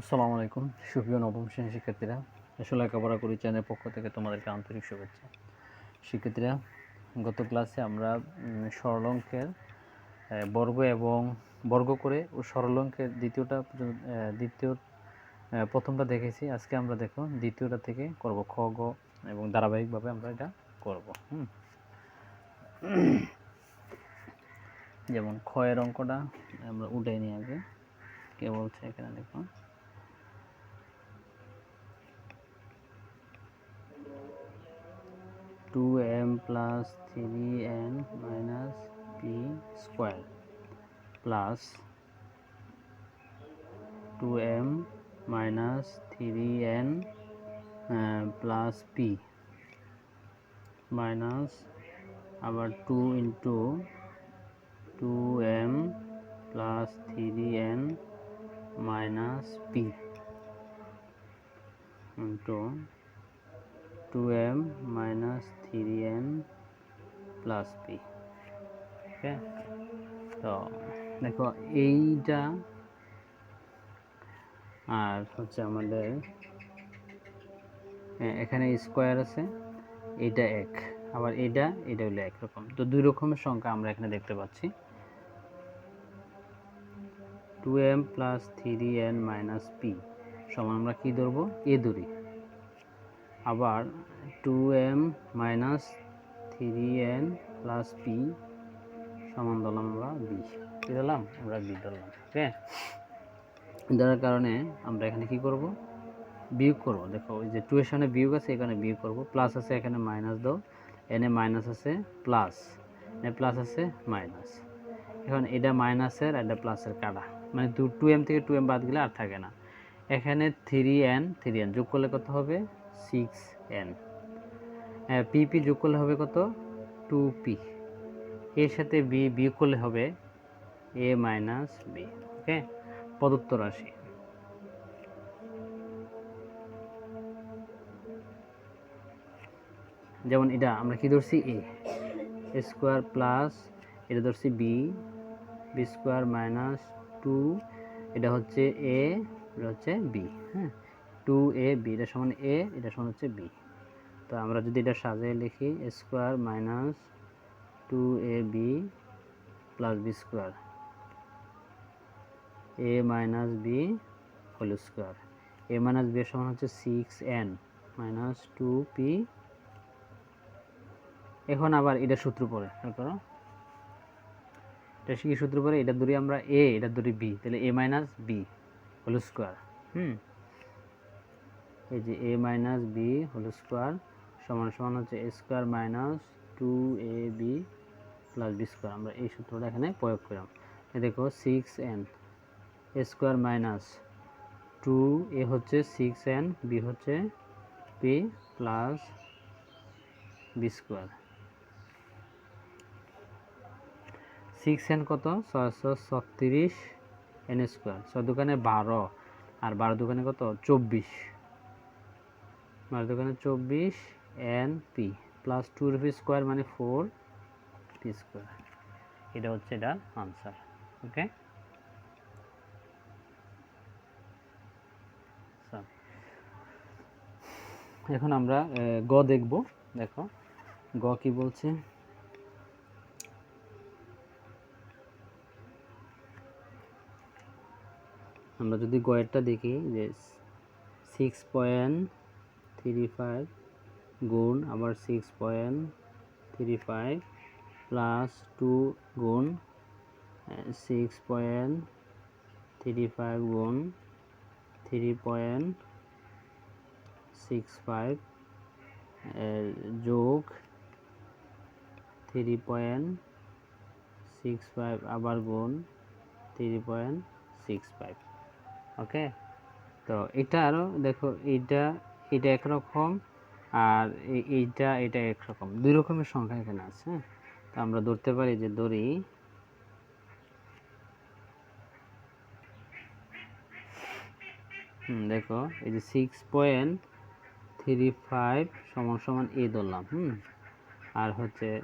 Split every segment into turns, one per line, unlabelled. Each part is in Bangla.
আসসালামু আলাইকুম। সুপ্রিয় নবম শ্রেণির শিক্ষার্থীরা, আসলে লেখাপড়া করি চ্যানেলের পক্ষ থেকে তোমাদেরকে আন্তরিক শুভেচ্ছা। শিক্ষার্থীরা, গত ক্লাসে আমরা সরল অঙ্কের বর্গ এবং বর্গ করে ও সরল অঙ্কের দ্বিতীয়টা দ্বিতীয় প্রথমটা দেখেছি। আজকে আমরা দেখো দ্বিতীয়টা থেকে করব খ, গ এবং ধারাবাহিকভাবে আমরা এটা করব। হুম। যেমন ক্ষয়ের অঙ্কটা আমরা উঠে নিই আগে। কে বলছে এখানে দেখো? Two M plus three N minus P square plus two M minus three N plus P minus আবার two into two M plus three N minus P into two M minus three N plus P okay তো দেখো এইটা আর হচ্ছে আমাদের হ্যাঁ, এখানে স্কোয়ার আছে এইটা এক। আবার এটা এটা হলো একরকম তো দুই রকমের সংখ্যা আমরা এখানে দেখতে পাচ্ছি। Two M plus three N minus P সমান আমরা কী ধরবো? এ ধরি। আবার two M minus three N plus P সমান ধরলাম আমরা বি কী দিলাম আমরা বি ধরলাম ওকে ধরার কারণে আমরা এখানে কি করব? বিয়োগ করব। দেখো, ওই যে টু এর সামনে বিয়োগ আছে, এখানে বিয়োগ করব। প্লাস আছে, এখানে মাইনাস দাও। এনে মাইনাস আছে প্লাস এনে প্লাস আছে মাইনাস এখন এটা মাইনাসের এটা প্লাসের কাটা। মানে টু এম থেকে টু এম বাদ গেলে আর থাকে না। এখানে থ্রি এন থ্রি এন যোগ করলে কত হবে? সিক্স এন পি পি যোগ করলে হবে কত? টু পি এর সাথে বি বিয়োগ করলে হবে এ মাইনাস বি ওকে প্রদত্ত রাশি। যেমন এটা, আমরা কি ধরছি? এ স্কোয়ার প্লাস এটা ধরছি B B square minus two এটা হচ্ছে এ এটা হচ্ছে বি হ্যাঁ? টু এ বি এটা সমান এ এটা সমান হচ্ছে বি তো আমরা যদি এটা সাজিয়ে লিখি square minus two A B plus B square A minus B whole square A minus B সমান হচ্ছে six N minus two P এখন আবার এটা সূত্র পড়ে, খেয়াল করো। এটা কি সূত্র পড়ে? এটা ধরি আমরা এ এটা ধরি বি তাহলে A minus B whole square hmm? এই যে A minus B whole square সমান সমান হচ্ছে A square minus two A B plus B square আমরা এই সূত্রটা এখানে প্রয়োগ করলাম। এই দেখো six N A square minus two A হচ্ছে সিক্স এন বি হচ্ছে P plus B square six N কত? ছয়শো ছত্রিশ এন স্কোয়ার ছয় দোকানে বারো, আর বারো দোকানে কত? চব্বিশ। বারো দোকানে চব্বিশ এন পি প্লাস টু রুপি স্কোয়ার মানে ফোর পি স্কোয়ার এটা হচ্ছে এটার আনসার ওকে এখন আমরা গ দেখব। দেখো, গ কি বলছে? আমরা যদি গয়েরটা দেখি, যে সিক্স পয়েন্ট থ্রি ফাইভ গুণ আবার six point three five plus two গুণ সিক্স পয়েন্ট থ্রি ফাইভ গুণ থ্রি পয়েন্ট সিক্স ফাইভ যোগ থ্রি পয়েন্ট সিক্স ফাইভ আবার গুণ three point six five okay তো এটা আরও দেখো, এইটা এটা একরকম আর এই- এইটা, এটা একরকম। দুই রকমের সংখ্যা এখানে আছে হ্যাঁ? তো আমরা ধরতে পারি যে ধরি, হুম, দেখো, এই যে সিক্স পয়েন্ট থ্রি ফাইভ সমান সমান এ ধরলাম, হুম? আর হচ্ছে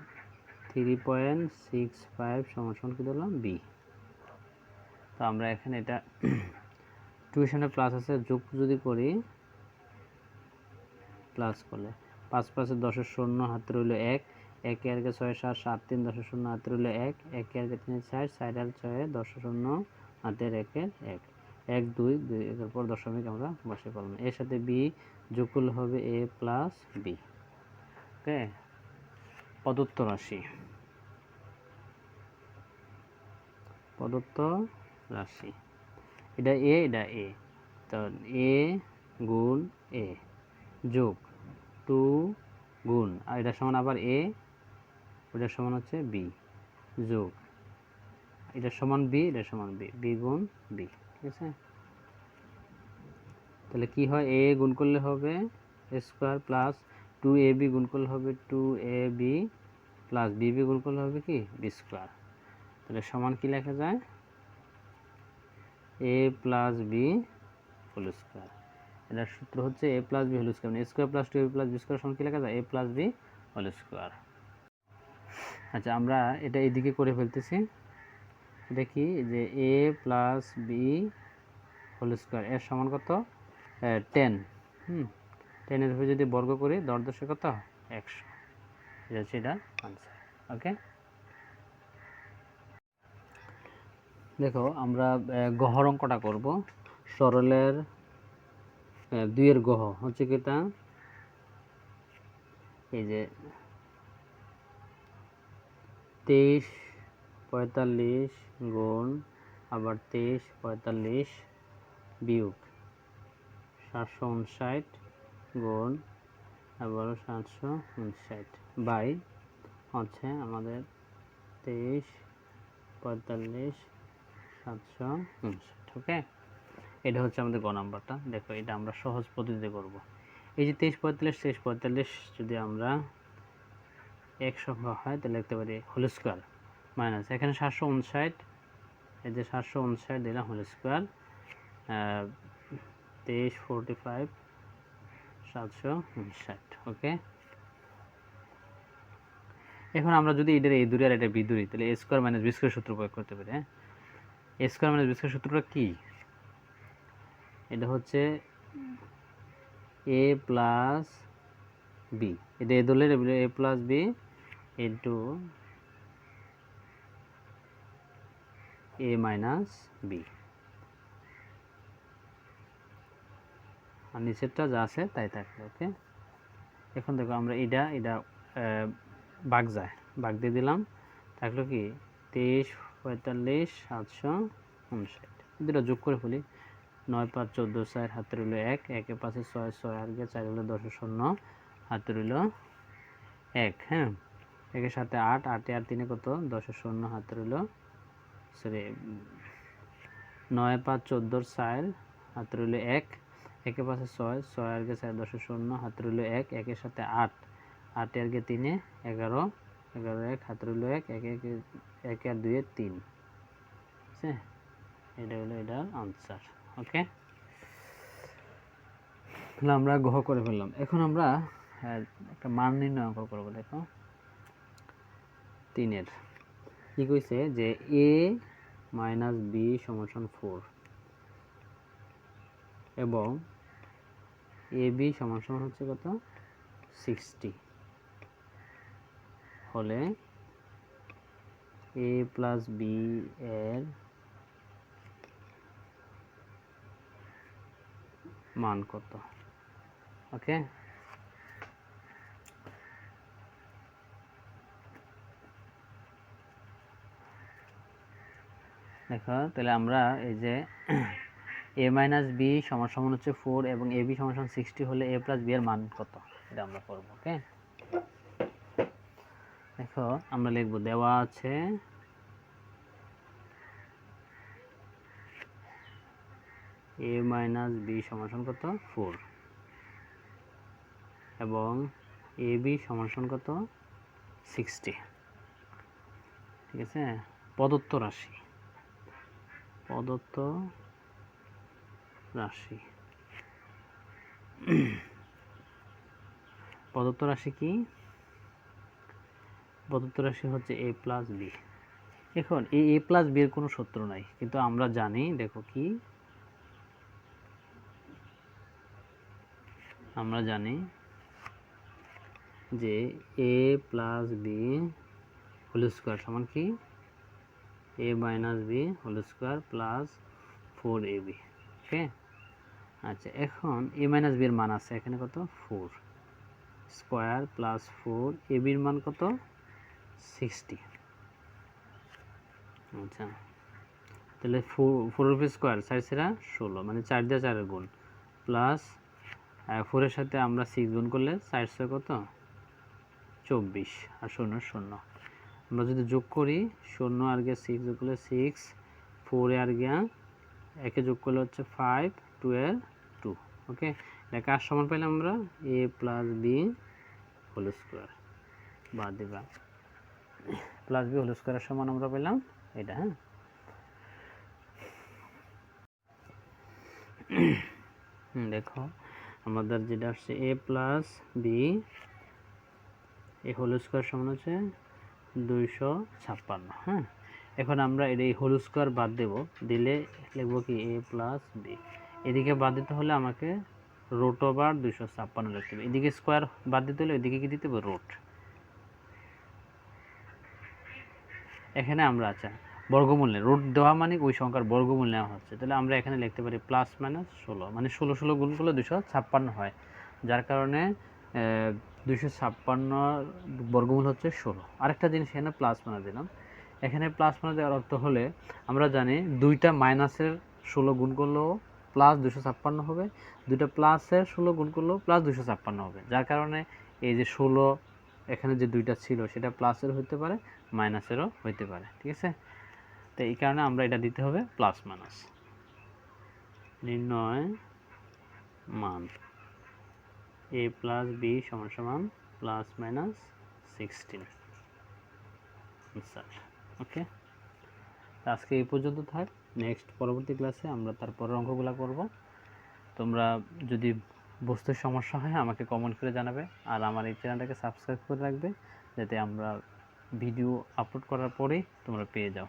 থ্রি পয়েন্ট সিক্স ফাইভ সমান সমান কি ধরলাম? বি তো আমরা এখানে এটা টু এর প্লাস আছে, যোগ যদি করি প্লাস করলে। পাঁচ পাঁচে দশের শূন্য, হাতে রইল এক। এক কে ছয়, সাত সাত, তিন দশের শূন্য, হাতে রইল এক। এক কে তিন, চার চার আর ছয়, দশ শূন্য হাতের একের এক। এক, দুই দুই, একের পর দশমিক আমরা বসে করলাম। এর সাথে বি যোগ করলে হবে এ প্লাস বি ওকে? প্রদত্ত রাশি। প্রদত্ত রাশি। এটা এ এটা এ তো এ গুণ এ যোগ টু গুণ, আর এটা সমান আবার এ, ওটার সমান হচ্ছে বি, যোগ। এটা সমান বি এটা সমান বি বি গুণ বি, ঠিক আছে? তাহলে কি হয়? এ গুণ করলে হবে square plus two A B গুণ করলে হবে two A B plus B B গুণ করলে হবে কি? B square. তাহলে সমান কি লেখা যায়? A plus B whole square. এটার সূত্র হচ্ছে A plus B whole square মানে square plus two A plus B square সমান লেখা যায়? A plus B whole square আচ্ছা আমরা এটা এদিকে করে ফেলতেছি। এটা কি যে A plus B whole square এর সমান কত? টেন হুম টেনের উপরে যদি বর্গ করি, দশ দশে কত? একশো। এটা হচ্ছে এটা আনসার ওকে দেখো, আমরা গহর অঙ্কটা করব। সরলের দুইয়ের গহ। হচ্ছে কি তা? এই যে তেইশ, পঁয়তাল্লিশ গুণ আবার তেইশ, পঁয়তাল্লিশ বিয়োগ সাতশো উনষাট গুণ আবারও সাতশো উনষাট বাই হচ্ছে আমাদের তেইশ, পঁয়তাল্লিশ, সাতশো উনষাট, ওকে? এটা হচ্ছে আমাদের গ নাম্বারটা। দেখো, এটা আমরা সহজ পদ্ধতিতে করব। এই যে তেইশ পঁয়তাল্লিশ তেইশ পঁয়তাল্লিশ যদি আমরা এক সংখ্যা হয়, তাহলে লিখতে পারি হোল স্কোয়ার মাইনাস। এখানে সাতশো উনষাট, এই যে সাতশো উনষাট দিলাম হোল স্কোয়ার তেইশ, ফোরটি ফাইভ, সাতশো উনষাট, ওকে? এখন আমরা যদি এটার এই দূরে আর এটা বি তাহলে এ স্কোয়ার মাইনাস বি সূত্র প্রয়োগ করতে পারি হ্যাঁ? এ স্কোয়ার মাইনাস বি সূত্রটা কী? এটা হচ্ছে এ প্লাস বি এটা এ দলের A plus B into A minus B আর নিচেরটা যা আছে তাই থাকবে ওকে এখন দেখো আমরা এটা এটা বাঘ যায়। বাঘ দিয়ে দিলাম। থাকল কি তেইশ পঁয়তাল্লিশ সাতশো উনষাট। দুটো যোগ করে ফেলি। নয় পাঁচ চোদ্দ চার হাতে রইল এক, একে পাঁচে ছয় ছয় আর গিয়ে চার হলো দশে, শূন্য হাতে রইল এক হ্যাঁ? একের সাথে আট, আটে আর তিনে কত? দশে, শূন্য হাতে রইল সরি, নয় পাঁচ চোদ্দোর চার হাতে রইল এক, একে পাশে ছয় ছয় আর গিয়ে চার, দশে, শূন্য হাতে রইল এক একের সাথে আট, আটে আর গিয়ে তিনে এগারো এগারো এক হাতে রইল এক, একে, এক এক আর দুয়ে তিন আছে এটা হলো এটার আনসার ওকে তাহলে আমরা গ্রহ করে ফেললাম। এখন আমরা হ্যাঁ, একটা মান নির্ণয় অঙ্ক করব দেখো। তিনের। কি কইছে যে এ মাইনাস বি সমান ফোর এবং এ বি সমান হচ্ছে কত? সিক্সটি হলে এ প্লাস বি এর মান কত? ওকে দেখো, তাহলে আমরা এই যে এ মাইনাস বি সমান সমান হচ্ছে ফোর এবং এ বি সমান সমান সিক্সটি হলে এ প্লাস বি এর মান কত? এটা আমরা করব ওকে দেখো, আমরা লিখব দেওয়া আছে এ মাইনাস বি সমান কত? ফোর এবং এ বি সমান কত? সিক্সটি ঠিক আছে? প্রদত্ত রাশি। প্রদত্ত রাশি। প্রদত্ত রাশি কি? প্রদত্ত রাশি হচ্ছে এ প্লাস বি এখন এই এ প্লাস বি এর কোনো সূত্র নাই। কিন্তু আমরা জানি, দেখো কি? আমরা জানি যে A plus B whole square সমান কি? A minus B whole square plus four A B okay আচ্ছা এখন এ মাইনাস বির মান আছে এখানে কত? Four square plus four A বির মান কত? সিক্সটি আচ্ছা। তাহলে ফোর ফোর রুপি স্কোয়ার চার সেরা ষোলো মানে চার দিয়ে চারের গুণ প্লাস ফোরের সাথে আমরা সিক্স গুণ করলে চারশো কত? চব্বিশ। আর শূন্য শূন্য। আমরা যদি যোগ করি, শূন্য আর গিয়া সিক্স যোগ করলে সিক্স ফোরে আর গিয়া একে যোগ করলে হচ্ছে ফাইভ টু এর টু ওকে এটা কার সমান পেলাম আমরা? A plus B whole square বাদ দিবা। প্লাস বি হোল স্কোয়ারের সমান আমরা পেলাম এটা হ্যাঁ? দেখো আমাদের যেটা আসছে A plus B A whole square সমান হচ্ছে দুইশো ছাপ্পান্ন হ্যাঁ? এখন আমরা এর এই হোল স্কোয়ার বাদ দেব, দিলে লিখব কি এ প্লাস বি এদিকে বাদ দিতে হলে আমাকে রোট ওভার দুইশো ছাপ্পান্ন লিখতে হবে। এদিকে স্কোয়ার বাদ দিতে হলে এদিকে কি দিতে হবে? রোট এখানে আমরা আচ্ছা বর্গমূল নেই রুট দেওয়া মানে ওই সংখ্যার বর্গমূল নেওয়া হচ্ছে। তাহলে আমরা এখানে লিখতে পারি প্লাস মাইনাস ষোলো মানে ষোলো ষোলো গুণ করলে দুশো ছাপ্পান্ন হয়। যার কারণে দুশো ছাপ্পান্ন বর্গমূল হচ্ছে ষোলো। আরেকটা জিনিস এখানে প্লাস মানা দিলাম। এখানে প্লাস মানা দেওয়ার অর্থ হলে আমরা জানি দুইটা মাইনাসের ষোলো গুণ করলেও প্লাস দুশো ছাপ্পান্ন হবে, দুইটা প্লাসের ষোলো গুণ করলেও প্লাস দুশো ছাপ্পান্ন হবে। যার কারণে এই যে ষোলো, এখানে যে দুইটা ছিল সেটা প্লাসের হইতে পারে মাইনাসেরও হইতে পারে, ঠিক আছে? তো এই কারণে আমরা এটা দিতে হবে প্লাস মাইনাস নির্ণয় মান। এ প্লাস বি সমান সমান plus minus sixteen answer okay আজকে এই পর্যন্ত থাক। নেক্সট পরবর্তী ক্লাসে আমরা তারপরের অঙ্কগুলো করব। তোমরা যদি বুঝতে সমস্যা হয়, আমাকে কমেন্ট করে জানাবে। আর আমার এই চ্যানেলটাকে সাবস্ক্রাইব করে রাখবে, যাতে আমরা ভিডিও আপলোড করার পরেই তোমরা পেয়ে যাও।